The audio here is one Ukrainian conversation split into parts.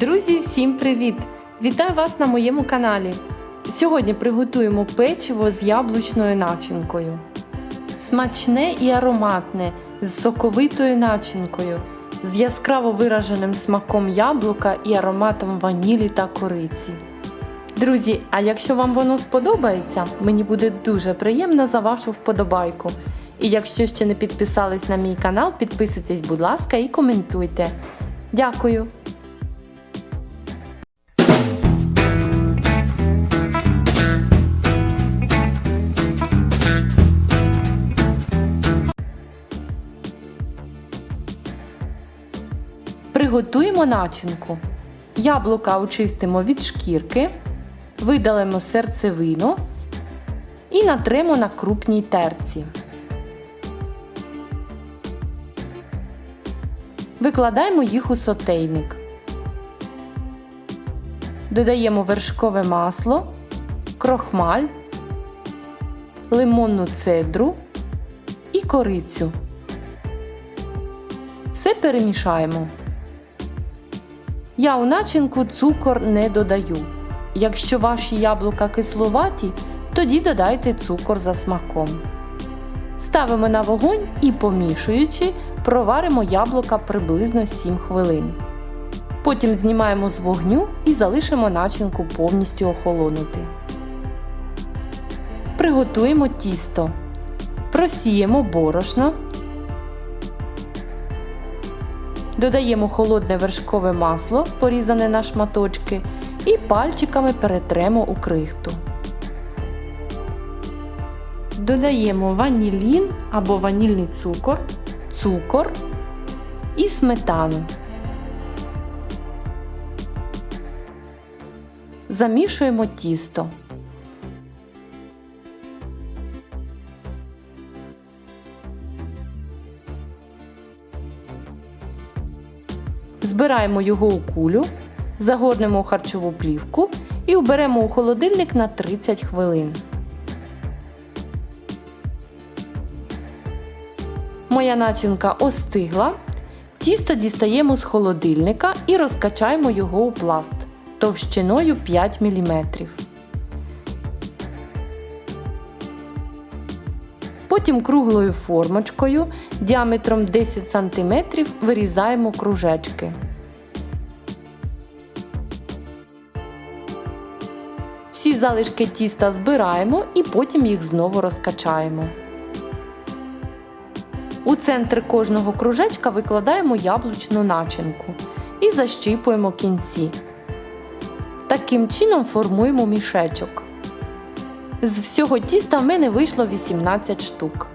Друзі, всім привіт! Вітаю вас на моєму каналі. Сьогодні приготуємо печиво з яблучною начинкою. Смачне і ароматне, з соковитою начинкою, з яскраво вираженим смаком яблука і ароматом ванілі та кориці. Друзі, а якщо вам воно сподобається, мені буде дуже приємно за вашу вподобайку. І якщо ще не підписались на мій канал, підписуйтесь, будь ласка, і коментуйте. Дякую! Приготуємо начинку. Яблука очистимо від шкірки, видалимо серцевину і натремо на крупній терці. Викладаємо їх у сотейник. Додаємо вершкове масло, крохмаль, лимонну цедру і корицю. Все перемішаємо. Я у начинку цукор не додаю. Якщо ваші яблука кислуваті, тоді додайте цукор за смаком. Ставимо на вогонь і, помішуючи, проваримо яблука приблизно 7 хвилин. Потім знімаємо з вогню і залишимо начинку повністю охолонути. Приготуємо тісто. Просіємо борошно. Додаємо холодне вершкове масло, порізане на шматочки, і пальчиками перетремо у крихту. Додаємо ванілін або ванільний цукор, цукор і сметану. Замішуємо тісто. Збираємо його у кулю, загорнемо у харчову плівку і уберемо у холодильник на 30 хвилин. Моя начинка остигла. Тісто дістаємо з холодильника і розкачаємо його у пласт товщиною 5 мм. Потім круглою формочкою діаметром 10 см вирізаємо кружечки. Всі залишки тіста збираємо і потім їх знову розкачаємо. У центр кожного кружечка викладаємо яблучну начинку і защіпуємо кінці. Таким чином формуємо мішечок. З всього тіста в мене вийшло 18 штук.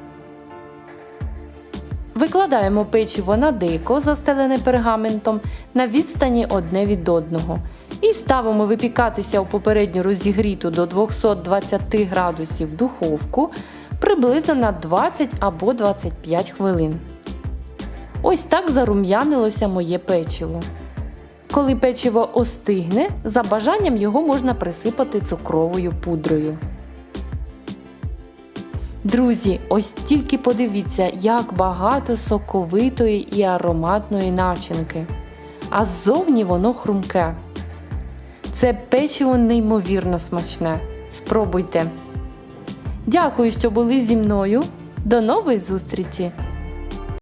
Викладаємо печиво на дико, застелене пергаментом, на відстані одне від одного. І ставимо випікатися у попередньо розігріту до 220 градусів духовку приблизно на 20 або 25 хвилин. Ось так зарум'янилося моє печиво. Коли печиво остигне, за бажанням його можна присипати цукровою пудрою. Друзі, ось тільки подивіться, як багато соковитої і ароматної начинки. А ззовні воно хрумке. Це печиво неймовірно смачне. Спробуйте! Дякую, що були зі мною. До нової зустрічі!